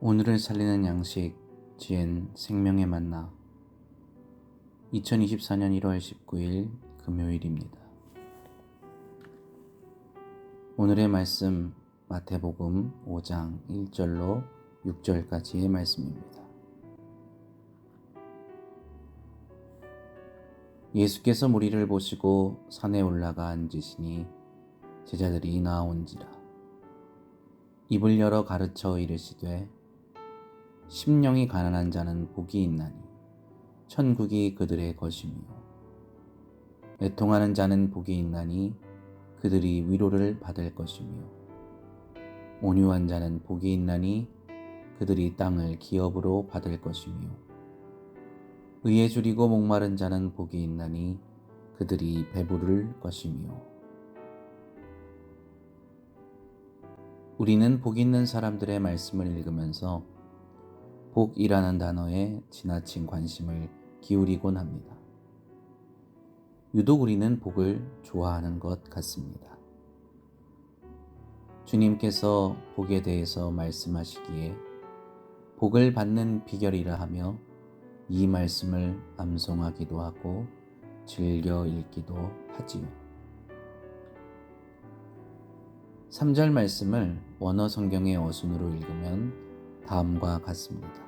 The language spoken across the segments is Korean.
오늘을 살리는 양식 지엔 생명의 만나 2024년 1월 19일 금요일입니다. 오늘의 말씀 마태복음 5장 1절로 6절까지의 말씀입니다. 예수께서 무리를 보시고 산에 올라가 앉으시니 제자들이 나온지라 입을 열어 가르쳐 이르시되 심령이 가난한 자는 복이 있나니 천국이 그들의 것이며 애통하는 자는 복이 있나니 그들이 위로를 받을 것이며 온유한 자는 복이 있나니 그들이 땅을 기업으로 받을 것이며 의에 줄이고 목마른 자는 복이 있나니 그들이 배부를 것이며 우리는 복 있는 사람들의 말씀을 읽으면서 복이라는 단어에 지나친 관심을 기울이곤 합니다. 유독 우리는 복을 좋아하는 것 같습니다. 주님께서 복에 대해서 말씀하시기에 복을 받는 비결이라 하며 이 말씀을 암송하기도 하고 즐겨 읽기도 하지요. 3절 말씀을 원어 성경의 어순으로 읽으면 다음과 같습니다.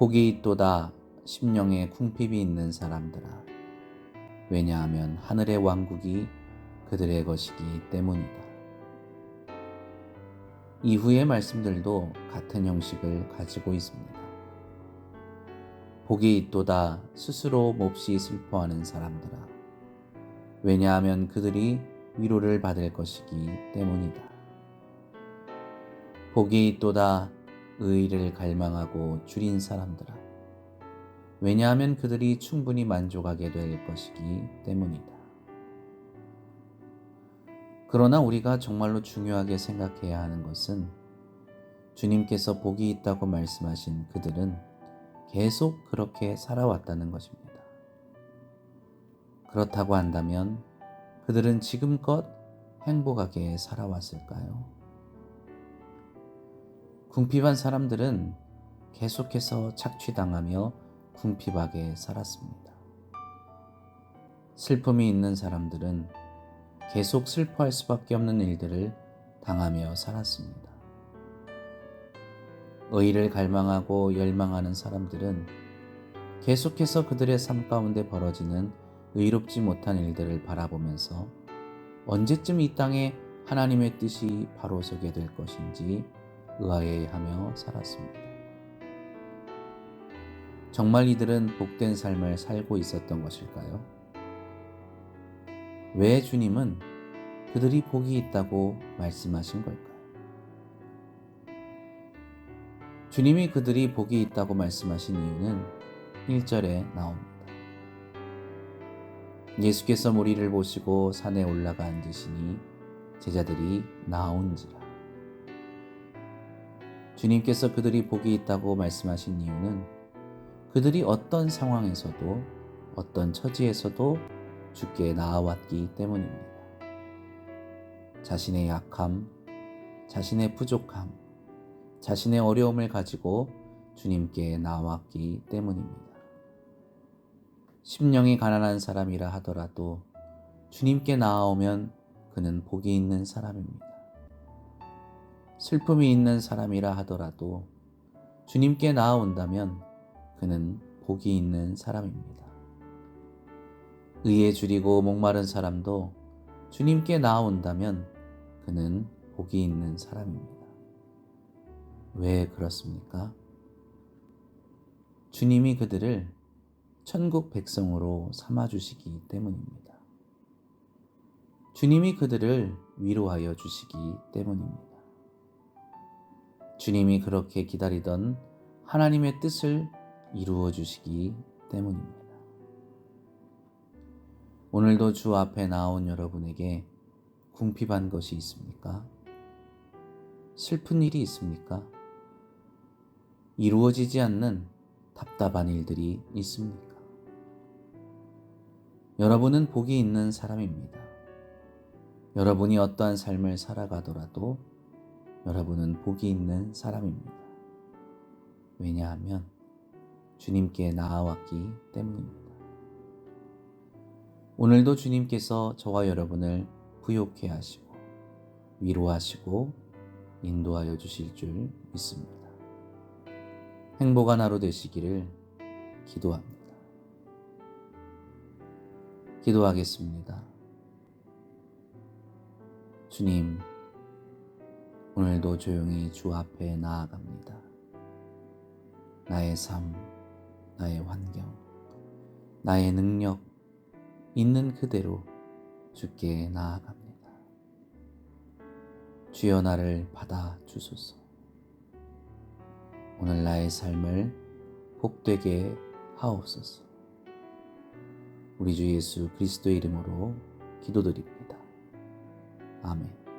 복이 있도다 심령에 궁핍이 있는 사람들아 왜냐하면 하늘의 왕국이 그들의 것이기 때문이다. 이후의 말씀들도 같은 형식을 가지고 있습니다. 복이 있도다 스스로 몹시 슬퍼하는 사람들아 왜냐하면 그들이 위로를 받을 것이기 때문이다. 복이 있도다 의를 갈망하고 줄인 사람들아. 왜냐하면 그들이 충분히 만족하게 될 것이기 때문이다. 그러나 우리가 정말로 중요하게 생각해야 하는 것은 주님께서 복이 있다고 말씀하신 그들은 계속 그렇게 살아왔다는 것입니다. 그렇다고 한다면 그들은 지금껏 행복하게 살아왔을까요? 궁핍한 사람들은 계속해서 착취당하며 궁핍하게 살았습니다. 슬픔이 있는 사람들은 계속 슬퍼할 수밖에 없는 일들을 당하며 살았습니다. 의를 갈망하고 열망하는 사람들은 계속해서 그들의 삶 가운데 벌어지는 의롭지 못한 일들을 바라보면서 언제쯤 이 땅에 하나님의 뜻이 바로 서게 될 것인지 의아해하며 살았습니다. 정말 이들은 복된 삶을 살고 있었던 것일까요? 왜 주님은 그들이 복이 있다고 말씀하신 걸까요? 주님이 그들이 복이 있다고 말씀하신 이유는 1절에 나옵니다. 예수께서 무리를 보시고 산에 올라가 앉으시니 제자들이 나온지라. 주님께서 그들이 복이 있다고 말씀하신 이유는 그들이 어떤 상황에서도 어떤 처지에서도 주께 나아왔기 때문입니다. 자신의 약함, 자신의 부족함, 자신의 어려움을 가지고 주님께 나왔기 때문입니다. 심령이 가난한 사람이라 하더라도 주님께 나아오면 그는 복이 있는 사람입니다. 슬픔이 있는 사람이라 하더라도 주님께 나아온다면 그는 복이 있는 사람입니다. 의에 줄이고 목마른 사람도 주님께 나아온다면 그는 복이 있는 사람입니다. 왜 그렇습니까? 주님이 그들을 천국 백성으로 삼아주시기 때문입니다. 주님이 그들을 위로하여 주시기 때문입니다. 주님이 그렇게 기다리던 하나님의 뜻을 이루어 주시기 때문입니다. 오늘도 주 앞에 나온 여러분에게 궁핍한 것이 있습니까? 슬픈 일이 있습니까? 이루어지지 않는 답답한 일들이 있습니까? 여러분은 복이 있는 사람입니다. 여러분이 어떠한 삶을 살아가더라도 여러분은 복이 있는 사람입니다. 왜냐하면 주님께 나아왔기 때문입니다. 오늘도 주님께서 저와 여러분을 부욕해 하시고 위로하시고 인도하여 주실 줄 믿습니다. 행복한 하루 되시기를 기도합니다. 기도하겠습니다. 주님, 오늘도 조용히 주 앞에 나아갑니다. 나의 삶, 나의 환경, 나의 능력, 있는 그대로 주께 나아갑니다. 주여 나를 받아 주소서. 오늘 나의 삶을 복되게 하옵소서. 우리 주 예수 그리스도의 이름으로 기도드립니다. 아멘.